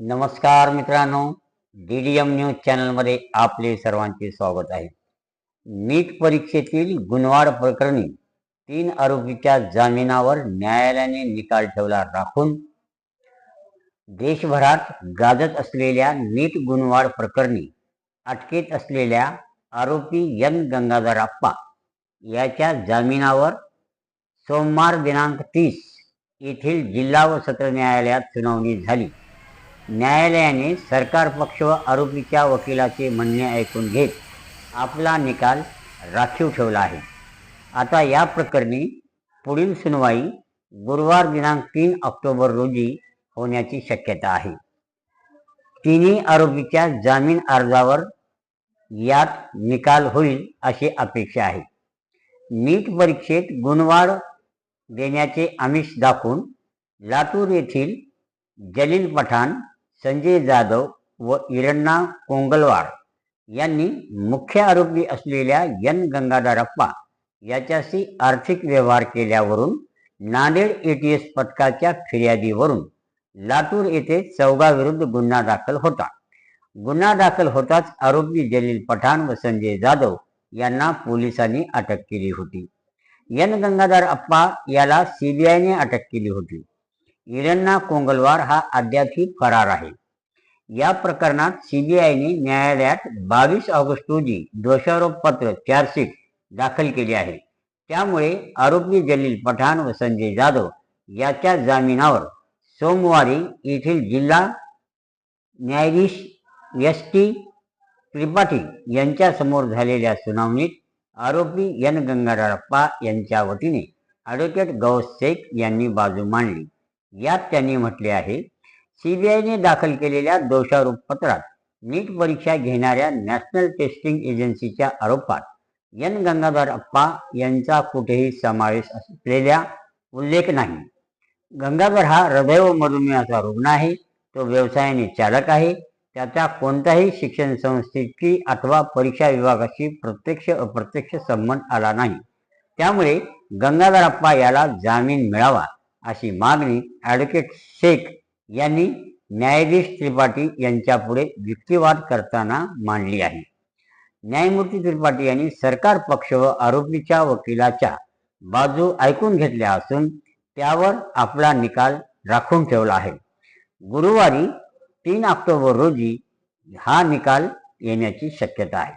नमस्कार मित्रांनो D D M news चॅनलमध्ये आपले सर्वांचे स्वागत आहे. नीट परीक्षेतील गुणवाढ प्रकरणी तीन आरोपीच्या जामिनावर न्यायालयाने निकाल ठेवला राखून देशभरात गाजत असलेल्या नीट गुणवाढ प्रकरणी अटकेत असलेल्या आरोपी एन. गंगाधराप्पा याच्या जामिनावर सोमवार दिनांक तीस येथील जिल्हा व सत्र न्यायालयात सुनावणी झाली. न्यायालयाने सरकार पक्ष व आरोपीच्या वकिलाचे म्हणणे ऐकून घेत आपला निकाल राखीव ठेवला आहे. आता या प्रकरणी पुढील सुनवाई गुरुवार दिनांक तीन ऑक्टोबर रोजी होण्याची शक्यता आहे. तिन्ही आरोपीच्या जामीन अर्जावर यात निकाल होईल अशी अपेक्षा आहे. नीट परीक्षेत गुणवाढ देण्याचे आमिष दाखवून लातूर येथील जलील पठाण संजय जाधव व इरण्णा कोंगलवार यांनी मुख्य आरोपी असलेल्या एन गंगाधरप्पा याच्याशी आर्थिक व्यवहार केल्यावरून नांदेड एटीएस पथकाच्या फिर्यादीवरून लातूर येथे चौघाविरुद्ध गुन्हा दाखल होता. गुन्हा दाखल होताच आरोपी जलील पठाण व संजय जाधव यांना पोलिसांनी अटक केली होती. एन गंगाधर अप्पा याला सीबीआयने अटक केली होती. इरण्णा कोंगलवार हा अद्यापही फरार आहे. या प्रकरणात सीबीआयने न्यायालयात बावीस ऑगस्ट रोजी दोषारोपपत्र चार्जशीट दाखल केली आहे. त्यामुळे आरोपी जलील पठाण व संजय जाधव याच्या जामिनावर सोमवारी येथील जिल्हा न्यायाधीश एस टी त्रिपाठी यांच्यासमोर झालेल्या सुनावणीत आरोपी एन गंगाधरप्पा यांच्या वतीने ॲडव्होकेट गौस शेख यांनी बाजू मांडली. यात त्यांनी म्हटले आहे सीबीआयने दाखल केलेल्या दोषारोप पत्रात नीट परीक्षा घेणाऱ्या नॅशनल टेस्टिंग एजन्सीच्या आरोपात एन गंगाधर अप्पा यांचा कुठेही समावेश असलेल्या उल्लेख नाही. गंगाधर हा हृदय व मधुमेहाचा रुग्ण आहे तो व्यवसायाने चालक आहे त्याचा कोणत्याही शिक्षण संस्थेची अथवा परीक्षा विभागाशी प्रत्यक्ष अप्रत्यक्ष संबंध आला नाही. त्यामुळे गंगाधर अप्पा याला जामीन मिळावा अशी मागणी ॲडव्होकेट शेख यांनी न्यायाधीश त्रिपाठी यांच्यापुढे युक्तिवाद करताना मांडली आहे. न्यायमूर्ती त्रिपाठी यांनी सरकार पक्ष व आरोपीच्या वकिलाच्या बाजू ऐकून घेतल्या असून त्यावर आपला निकाल राखून ठेवला आहे. गुरुवारी तीन ऑक्टोबर रोजी हा निकाल येण्याची शक्यता आहे.